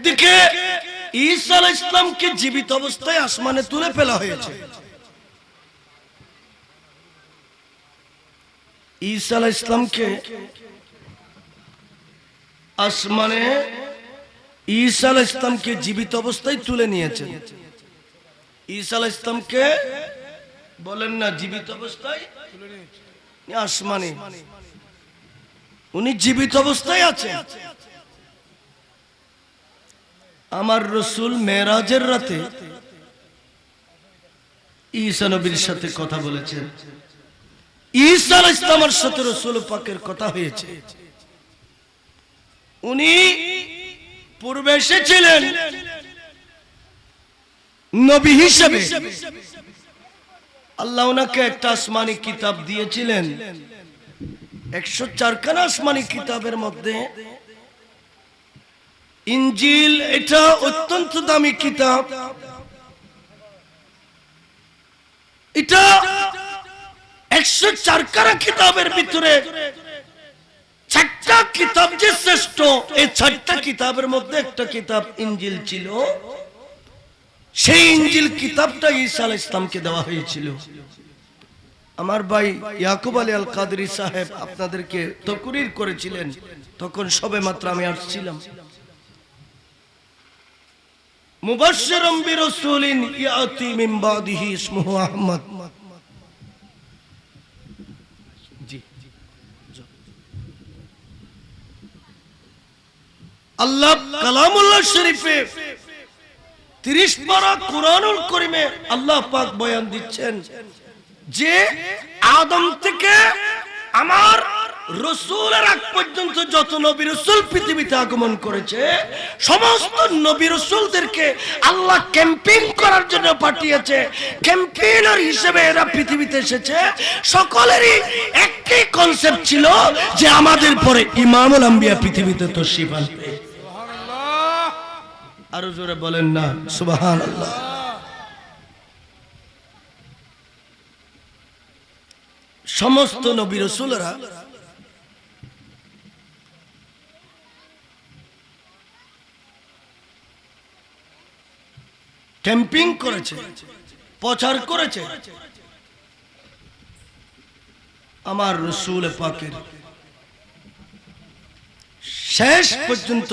একদিকে ঈসা ইসলামকে জীবিত অবস্থায় আসমানে তুলে ফেলা হয়েছে। ঈসা ইসলামকে আসমানে ঈসা ইসলামকে জীবিত অবস্থায় তুলে নিয়েছে ঈসা ইসলামকে বলেন না, জীবিত অবস্থায় আসমানে। উনি জীবিত অবস্থায় আছেন। আমার রসুল মেরাজের রাতে ঈসা নবীর সাথে কথা বলেছেন। ঈসা ইসলামের সাথে রসুল পাকের কথা হয়েছে। উনি পূর্বে এসেছিলেন নবী হিসেবে। আল্লাহ ওনাকে একটা আসমানি কিতাব দিয়েছিলেন। একশো চারখানা আসমানি কিতাবের মধ্যে ইঞ্জিল, এটা অত্যন্ত দামি কিতাব। এটা একশো চারখানা কিতাবের ভিতরে চারটা কিতাব যে শ্রেষ্ঠ, এই চারটা কিতাবের মধ্যে একটা কিতাব ইঞ্জিল ছিল। সেই ইঞ্জিল কিতাবটা ঈসা আলাইহিস ইসলামকে দেওয়া হয়েছিল। আমার ভাই ইয়াকুব আলী আল কাদরি সাহেব আপনাদেরকে তকরির করেছিলেন, তখন সবে মাত্র আমি আসছিলাম। ইয়াতি মিন বাদিহি ইসমুহু আহমদ। আল্লাহ কালামুল্লাহ শরীফে তিরিশ পারা কোরআনুল করিমে আল্লাহ পাক বয়ান দিচ্ছেন যে আদম থেকে আমার রসুলের আগ পর্যন্ত যত নবী রসুল পৃথিবীতে আগমন করেছে সমস্ত নবী রসুলদেরকে আল্লাহ ক্যাম্পেইন করার জন্য পাঠিয়েছে। ক্যাম্পেইনার হিসেবে এরা পৃথিবীতে এসেছে। সকলেরই একই কনসেপ্ট ছিল যে আমাদের পরে ইমামুল আম্বিয়া পৃথিবীতে তো আনবে আরও জোরে বলেন না সুবাহান আল্লাহ সমস্ত নবী রসুলরা ক্যাম্পিং করেছে, প্রচার করেছে। আমার রসুল পাকের শেষ পর্যন্ত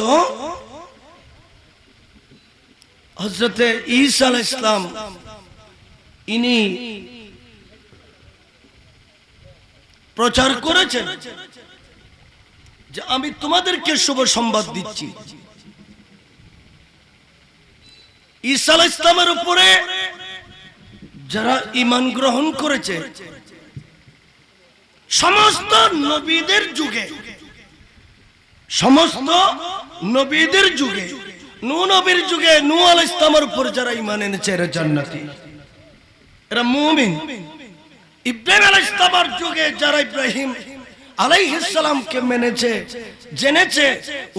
হজরতে ঈসা আলাহ ইসলাম ইনি প্রচার করেছেন যে আমি তোমাদেরকে শুভ সংবাদ দিচ্ছি। ঈসা ইসলামের উপরে যারা ইমান গ্রহণ করেছে, সমস্ত নবীদের যুগে, সমস্ত নবীদের যুগে, নূ নবীর যুগে নূ আল ইসলামের উপর যারা ইমান এনেছে, এরা জান্নাতি। এরা মুমিন। ইব্রাহিম আল ইসলামের যুগে যারা ইব্রাহিম আলাইহিসসালামকে মেনেছে, জেনেছে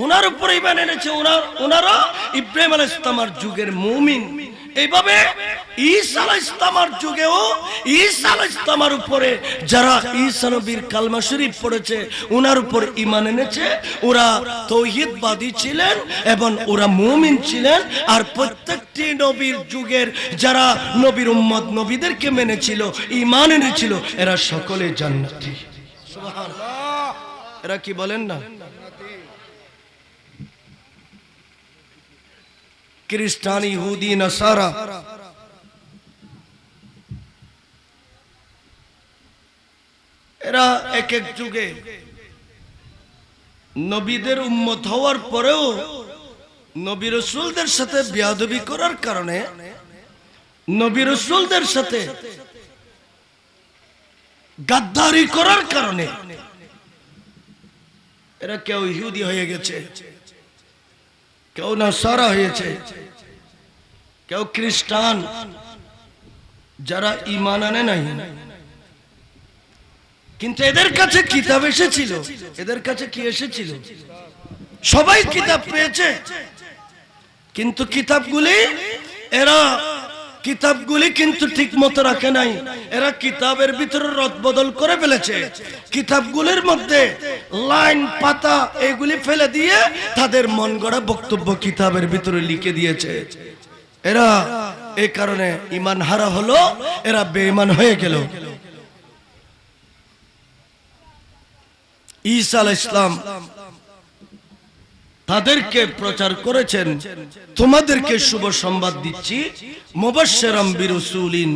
ওনার উপরে ইমান এনেছে ওনার ওনারা ইব্রাহিম আল ইসলামের যুগের মুমিন। এইভাবে ঈসা আলাইহিস ইসলামের যুগেও ঈসা আলাইহিস ইসলামের উপরে যারা ঈসা নবীর কালমা শরীফ পড়েছে ওনার উপর ইমান এনেছে ওরা তৌহিদবাদী ছিলেন এবং ওরা মুমিন ছিলেন। আর প্রত্যেকটি নবীর যুগের যারা নবীর উম্মত নবীদেরকে মেনেছিল, ইমান এনেছিল, এরা সকলে জান্নাতি। এরা কি বলেন না? খ্রিস্টান, ইহুদি, নাসারা। এরা এক এক যুগে নবীদের উম্মত হওয়ার পরেও নবী রসুলদের সাথে বিয়াদবি করার কারণে নবী রসুলদের সাথে গাদ্দারি করার কারণে এরা কেউ ইহুদি হয়ে গেছে, কেউ না সারা হয়েছে, কেউ খ্রিস্টান, যারা ইমান আনে নাই। কিন্তু এদের কাছে কিতাব এসেছিল, এদের কাছে কি এসেছিল? সবাই কিতাব পেয়েছে, কিন্তু কিতাবগুলি এরা কিতাবগুলি কিন্তু ঠিক মতো রাখে নাই। এরা কিতাবের ভিতরে রদ বদল করে ফেলেছে। কিতাবগুলির মধ্যে লাইন, পাতা এগুলি ফেলে দিয়ে তাদের মন গড়া বক্তব্য কিতাবের ভিতরে লিখে দিয়েছে। এরা এই কারণে ইমান হারা হলো, এরা বেঈমান হয়ে গেল। ঈসা আলাইহিস ইসলাম তাদেরকে প্রচার করেছেন। তোমাদেরকে শুভ সংবাদ দিচ্ছি। মুবাশশিরাম বিরসুলিন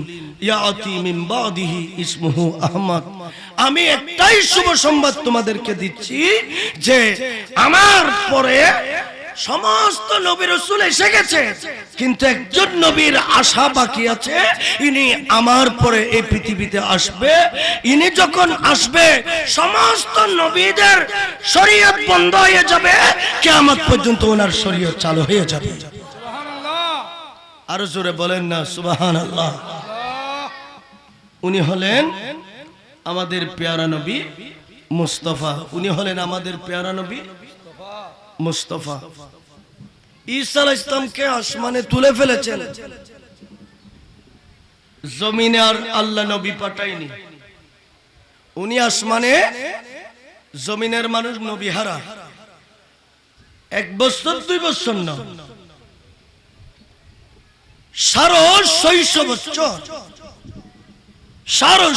ইয়াতি মিন বাদিহি ইসমুহু আহমদ। আমি একটাই শুভ সংবাদ তোমাদেরকে দিচ্ছি যে আমার পরে সমস্ত নবী রসুল এসে গেছে। কিন্তু একজন নবীর আশা বাকি আছে। ইনি আমার পরে এই পৃথিবীতে আসবে। ইনি যখন আসবে, সমস্ত নবীদের শরীয়ত বন্ধ হয়ে যাবে। কেয়ামত পর্যন্ত ওনার শরীয়ত চালু হয়ে যাবে। আরও জোরে বলেন না সুবাহান আল্লাহ উনি হলেন আমাদের পেয়ারা নবী মুস্তফা। উনি হলেন আমাদের পেয়ারা নবী মুস্তফা। ঈসা ইসলামকে আসমানে তুলে ফেলেছেন। জমিনে আর আল্লাহ নবী পাঠায়নি। উনি আসমানে জমিনের মানুষ নবী হারা। এক বছর, দুই বছর না। সারো ছয়শো বছর। সারো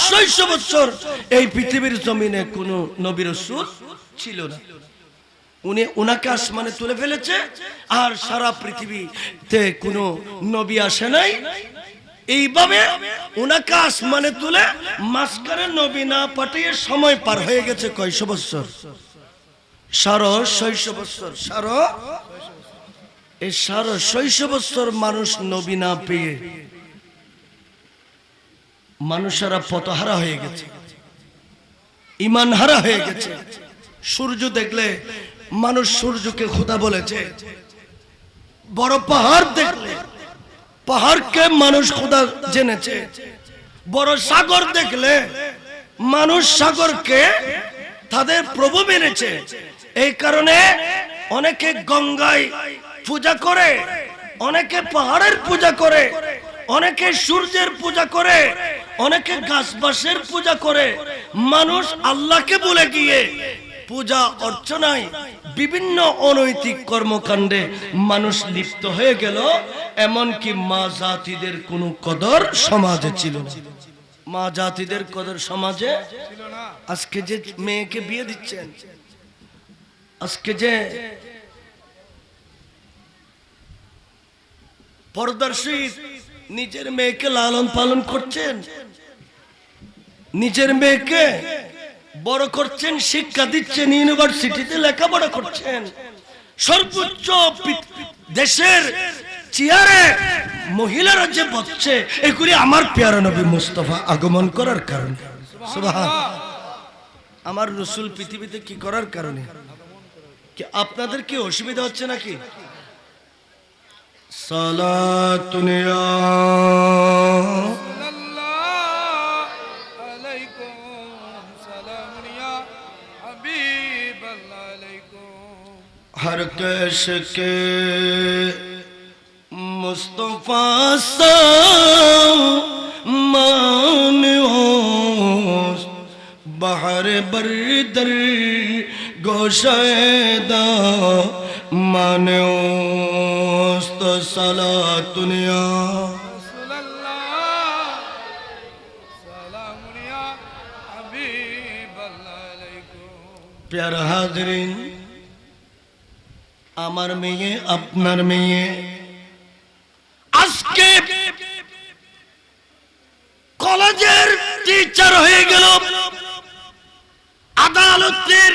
বছর এই পৃথিবীর জমিনে কোন নবীর ছিল না। উনি উনাকে আসমানে তুলে ফেলেছে, আর সারা পৃথিবীতে কোনো নবী আসে নাই। এইভাবে উনাকে আসমানে তুলে মাঝখানে নবী না পাঠিয়ে সময় পার হয়ে গেছে কয়শ বছর? সারো ছয়শো বছর, সারো। এই সারো ছয়শো বছর মানুষ পেয়ে মানুষেরা হয়ে গেছে। হয়ে গেছে। সূর্য দেখলে মানুষ সূর্যকে খোদা বলেছে। বড় পাহাড় দেখলে, পাহাড়কে মানুষ খোদা জেনেছে। বড় সাগর দেখলে, মানুষ সাগরকে তাদের প্রভু মেনেছে। এই কারণে অনেকে গঙ্গায় পূজা করে, অনেকে পাহাড়ের পূজা করে, অনেকে সূর্যের পূজা করে, অনেকে গাছবাসের পূজা করে। মানুষ আল্লাহকে বলে গিয়ে পূজা অর্চনায় বিভিন্ন অনৈতিক কর্মকাণ্ডে মানুষ লিপ্ত হয়ে গেল, এমনকি মা জাতিদের কোনো কদর সমাজে ছিল মা জাতিদের কদর সমাজে আজকে যে মেয়েকে বিয়ে দিচ্ছেন, আজকে যে পর্দার সহিত নিজের মেয়েকে লালন পালন করছেন, নিজের মেয়েকে বড় করছেন, শিক্ষা দিচ্ছেন ইউনিভার্সিটিতে লেখাপড়া করছেন। সর্বোচ্চ দেশের চেয়ারে মহিলারা যে বসছে, এগুলি আমার পেয়ারা নবী মুস্তফা আগমন করার কারণে। আমার রসুল পৃথিবীতে কি করার কারণে? আপনাদের কি অসুবিধা হচ্ছে নাকি? সালাতুনিয়া हर कैश के मुस्तफ़ा सा मान बाहर बरदर गोशदा मान तो सला दुनिया। प्यारा हाजरी আমার মেয়ে, আপনার মেয়ে। আজকে কলেজের টিচার হয়ে গেল আদালতের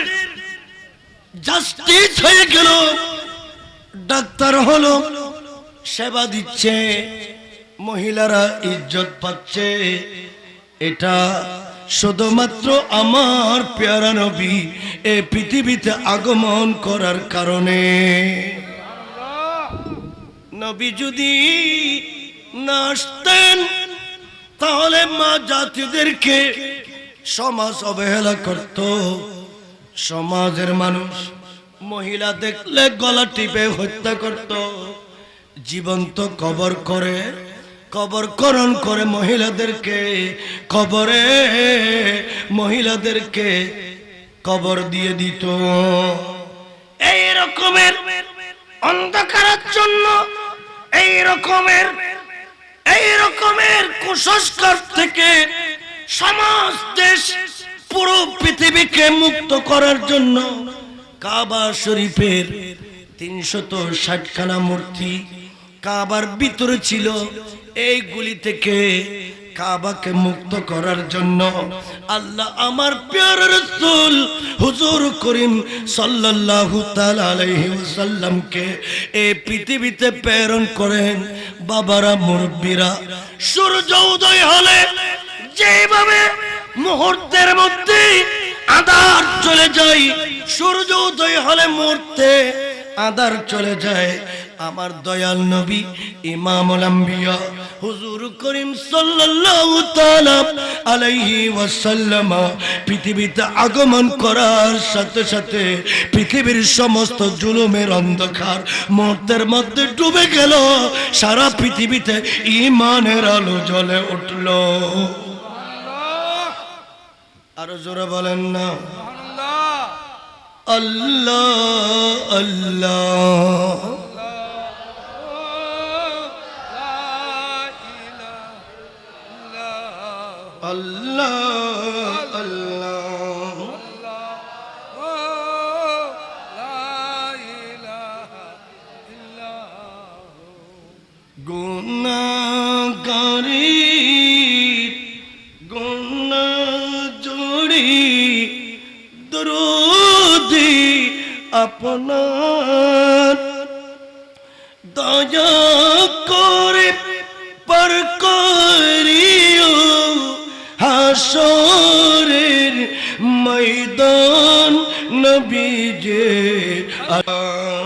জাস্টিস হয়ে গেল। ডাক্তার হলো, সেবা দিচ্ছে, মহিলারা ইজ্জত পাচ্ছে। এটা শুধুমাত্র আমার পেয়ারা নবী এ পৃথিবীতে আগমন করার কারণে। নবী যদি না তাহলে মা জাতিদেরকে সমাজ অবহেলা করত। সমাজের মানুষ মহিলা দেখলে গলা টিপে হত্যা করত। জীবন্ত কবর করে কবর করণ করে মহিলাদেরকে, কবরে মহিলাদেরকে কবর দিয়ে দিত। এই রকমের অন্ধকারের জন্য, এই রকমের এই রকমের কুসংস্কার থেকে সমাজ, দেশ, পুরো পৃথিবীকে মুক্ত করার জন্য কাবা শরীফের তিনশত ষাটখানা মূর্তি কাবার ভিতরে ছিল। এইগুলি থেকে কাবাকে মুক্ত করার জন্য আল্লাহ আমার প্রিয় রাসূল হুজুর করিম সাল্লাল্লাহু তাআলা আলাইহি ওয়াসাল্লামকে এই পৃথিবীতে প্রেরণ করেন। বাবারা, মুরব্বীরা, সূর্য উদয় হলে যেভাবে মুহূর্তের মধ্যে আধার চলে যায়, সূর্য উদয় হলে মুহূর্তে আধার চলে যায়। আমার দয়াল নবী ইমামুল আম্বিয়া হুজুর করিম সাল্লাল্লাহু তাআলা আলাইহি ওয়াসাল্লাম পৃথিবীতে আগমন করার সাথে সাথে পৃথিবীর সমস্ত জুলুমের অন্ধকার মুহূর্তের মধ্যে ডুবে গেল। সারা পৃথিবীতে ইমানের আলো জ্বলে উঠল। আরও জোরে বলেন না। আল্লাহ আল্লাহ। দয়া করে পর করিও হাসরের ময়দান নবীজে ইল্লাহ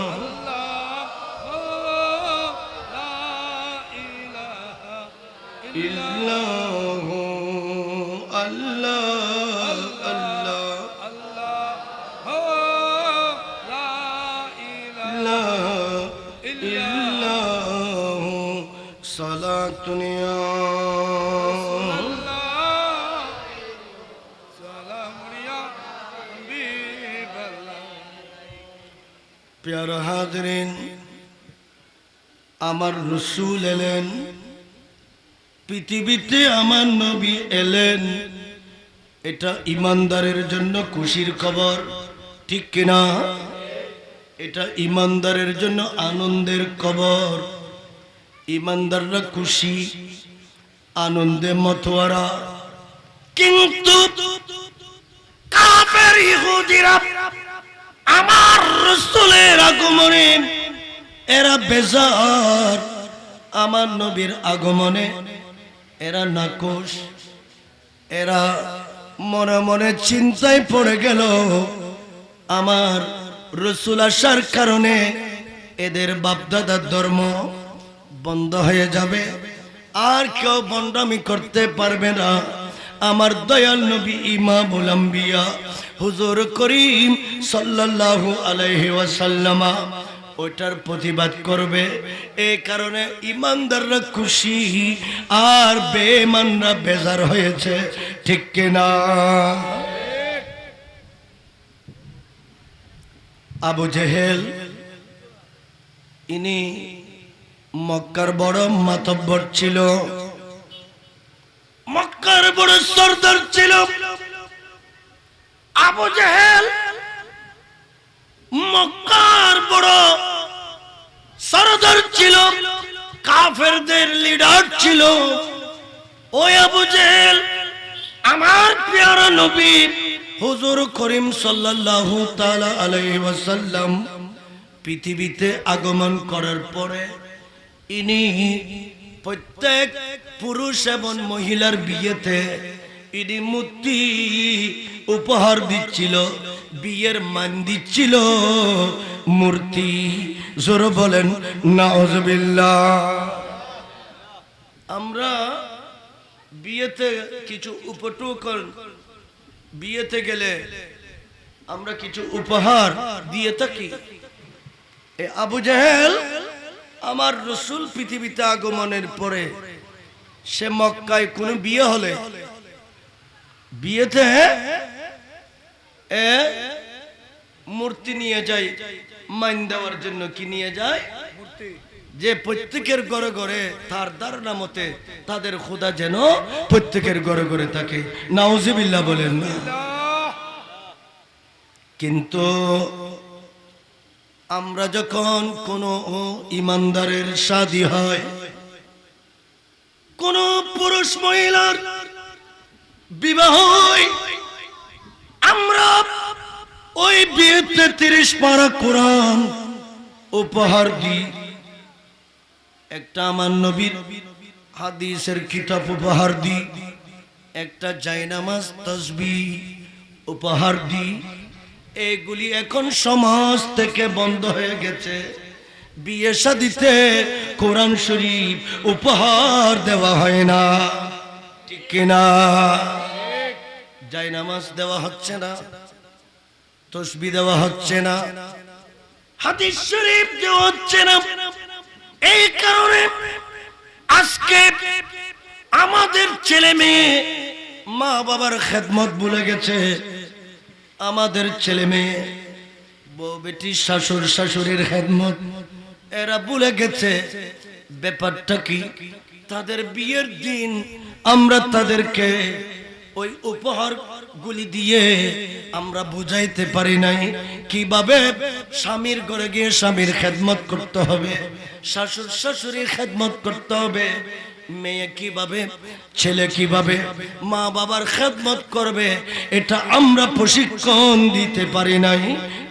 প্যার হাজরিন, আমার রসুল এলেন, পৃথিবীতে আমার নবী এলেন। এটা ইমানদারের জন্য খুশির খবর, ঠিক কিনা? এটা ইমানদারের জন্য আনন্দের খবর। ইমানদাররা খুশি, আনন্দে মতোয়ারা। কিন্তু আমার রসুলের আগমনে, এরা বেজার। আমার নবীর আগমনে, এরা নাকশ এরা মনে মনে চিন্তায় পড়ে গেল। আমার রসুল আসার কারণে এদের বাপদাদার ধর্ম বন্ধ হয়ে যাবে। আর কেউ বন্ডামি করতে পারবে না। আমার দয়াল নবী ইমামুল আম্বিয়া হুজুর করিম সাল্লাল্লাহু আলাইহি ওয়াসাল্লামা ওইটার প্রতিবাদ করবে। এই কারণে ইমানদাররা খুশি আর বেমানরা বেজার হয়েছে। ঠিক কিনা? আবু জেহেল, ইনি মক্কার বড় মাতব্বর ছিল। মক্কার বড় সর্দার ছিল। আবু জেহেল মক্কার বড় সরদার ছিল, কাফেরদের লিডার ছিল। ওই আবু জেহেল আমার প্রিয় নবী হুজুর করিম সাল্লাল্লাহু তাআলা আলাইহি ওয়াসাল্লাম পৃথিবীতে আগমন করার পরে ইনি প্রত্যেক পুরুষ এবং মহিলার বিয়েতে মূর্তি উপহার দিচ্ছিল, বিয়ের মান দিচ্ছিল। মূর্তি, জোর বলেন, নাউজুবিল্লাহ। আমরা বিয়েতে কিছু উপটুকন, বিয়েতে গেলে আমরা কিছু উপহার দিয়ে থাকি। আবু জাহেল আমার রসুল পৃথিবীতে আগমনের পরে সে মক্কায় কোনো বিয়ে হলে বিয়েতে এ মূর্তি নিয়ে যায় মাইন দেওয়ার জন্য কি নিয়ে যায়? যে প্রত্যেকের ঘরে ঘরে তার ধারণা মতে তাদের খোদা যেন প্রত্যেকের ঘরে ঘরে থাকে। নাউজিবিল্লাহ বলেন না। কিন্তু আমরা যখন কোনো ইমানদারের শাদি হয় কোন পুরুষ মহিলার বিবাহ আমরা ওই বিয়েতে তিরিশ পারা কোরআন উপহার দিই। একটা আমার নবীর হাদিসের কিতাব উপহার দিই। একটা জায়নামাজ তসবি উপহার দিই। এগুলি এখন সমাজ থেকে বন্ধ হয়ে গেছে। বিয়ে শাদিতে কোরআন শরীফ উপহার দেওয়া হয় না। ঠিক কিনা? জায়নামাজ দেওয়া হচ্ছে না, তসবি দেওয়া হচ্ছে না, হাদিস শরীফ দেওয়া হচ্ছে না। এই কারণে আজকে আমাদের ছেলে মেয়ে মা বাবার খেদমত ভুলে গেছে। আমাদের ছেলে মেয়ে বউ বেটি শাশুর শাশুড়ির খেদমত, এরা ভুলে গেছে। ব্যাপারটা কি? তাদের বিয়ের দিন আমরা তাদেরকে ওই উপহার গুলি দিয়ে আমরা বুঝাইতে পারি নাই কীভাবে স্বামীর ঘরে গিয়ে স্বামীর খেদমত করতে হবে শাশুর শাশুড়ির খেদমত করতে হবে, মেয়ে কীভাবে, ছেলে কীভাবে, মা বাবার খেদমত করবে, এটা আমরা প্রশিক্ষণ দিতে পারি নাই,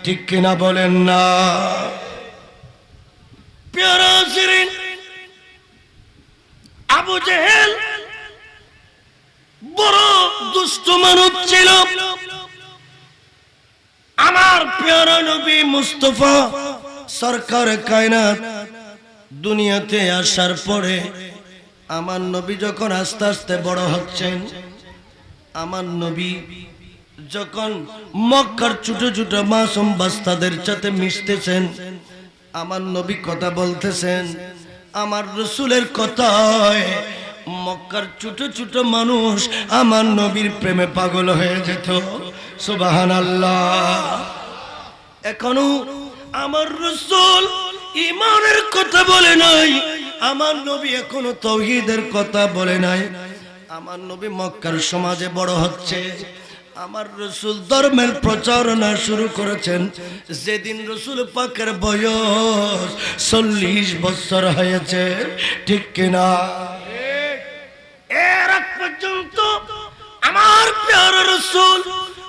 ঠিক কিনা বলেন না? আবু জেহেল বড় দুষ্ট মানব ছিল। আমার প্রিয় নবী মুস্তফা সরকার কায়নাত দুনিয়াতে আসার পরে আমার নবী যখন আস্তে আস্তে বড় হচ্ছেন, আমার নবী যখন মক্কার ছোট ছোট মাসুম বাস্তাদের সাথে মিশতেছেন, আমার নবী কথা বলতেছেন, আমার রসুলের কথায় মক্কার ছোট ছোট মানুষ আমার নবীর প্রেমে পাগল হয়ে যেত। সুবাহান আল্লাহ এখনও আমার রসুল ইমানের কথা বলে নাই, আমার নবী এখনও তৌহিদের কথা বলে নাই। আমার নবী মক্কার সমাজে বড় হচ্ছে। আমার রসুল ধর্মের প্রচারণা শুরু করেছেন। যেদিন রসুল পাকের বয়স চল্লিশ বছর হয়েছে, ঠিক কিনা? পর্যন্ত আমার প্যার রসুল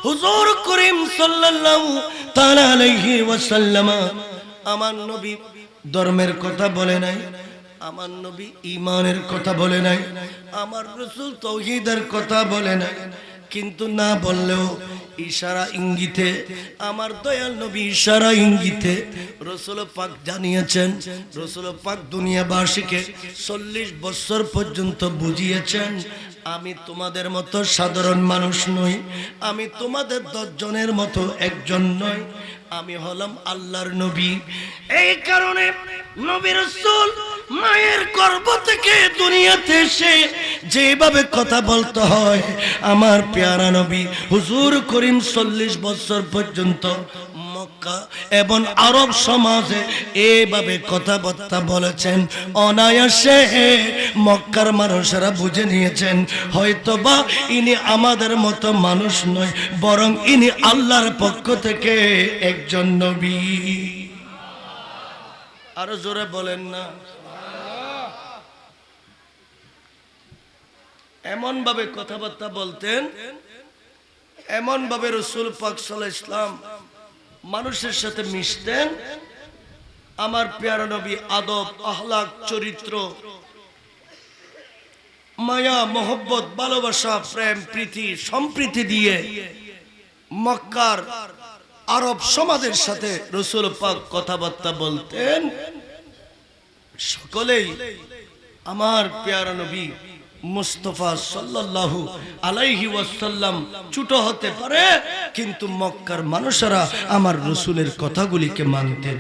হুজুর করিম সাল্লাল্লাহু তাআলা আলাইহি ওয়াসাল্লাম আমার নবী ধর্মের কথা বলে নাই, আমার নবী ইমানের কথা বলে নাই, আমার রসুল তৌহিদের কথা বলে নাই। কিন্তু না বললেও ইশারা ইঙ্গিতে, আমার দয়াল নবী ইশারা ইঙ্গিতে রসুল পাক জানিয়েছেন, রসুল পাক দুনিয়াবাসীকে চল্লিশ বছর পর্যন্ত বুঝিয়েছেন, আমি তোমাদের মতো সাধারণ মানুষ নই, আমি তোমাদের দশজনের মতো একজন নই, আমি হলাম আল্লাহর নবী। এই কারণে নবী রসুল মায়ের গর্ভ থেকে দুনিয়াতে এসে যেভাবে কথা বলতে হয়, আমার পেয়ারা নবী হুজুর করিম চল্লিশ বছর পর্যন্ত মক্কা এবং আরব সমাজে এভাবে কথাবার্তা বলেছেন। অনায়াসে মক্কার মানুষেরা বুঝে নিয়েছেন, হয়তোবা ইনি আমাদের মতো মানুষ নয়, বরং ইনি আল্লাহর পক্ষ থেকে একজন নবী। আরও জোরে বলেন না। এমন ভাবে কথাবার্তা বলতেন এমন ভাবে রসুল পাক সাল্লাল্লাহু আলাইহি ইসলাম মানুষের সাথে মিশতেন। আমার পেয়ারা নবী আদব, আহলাক, চরিত্র, মায়া, মোহব্বত, ভালোবাসা, প্রেম, প্রীতি, সম্প্রীতি দিয়ে মক্কার আরব সমাজের সাথে রসুল পাক কথাবার্তা বলতেন। সকলেই আমার পেয়ারা নবী মুস্তফা সাল্লাল্লাহু আলাইহি ওয়াসাল্লাম ছোট হতে পারে কিন্তু মক্কার মানুষেরা আমার রসুলের কথাগুলিকে মানতেন।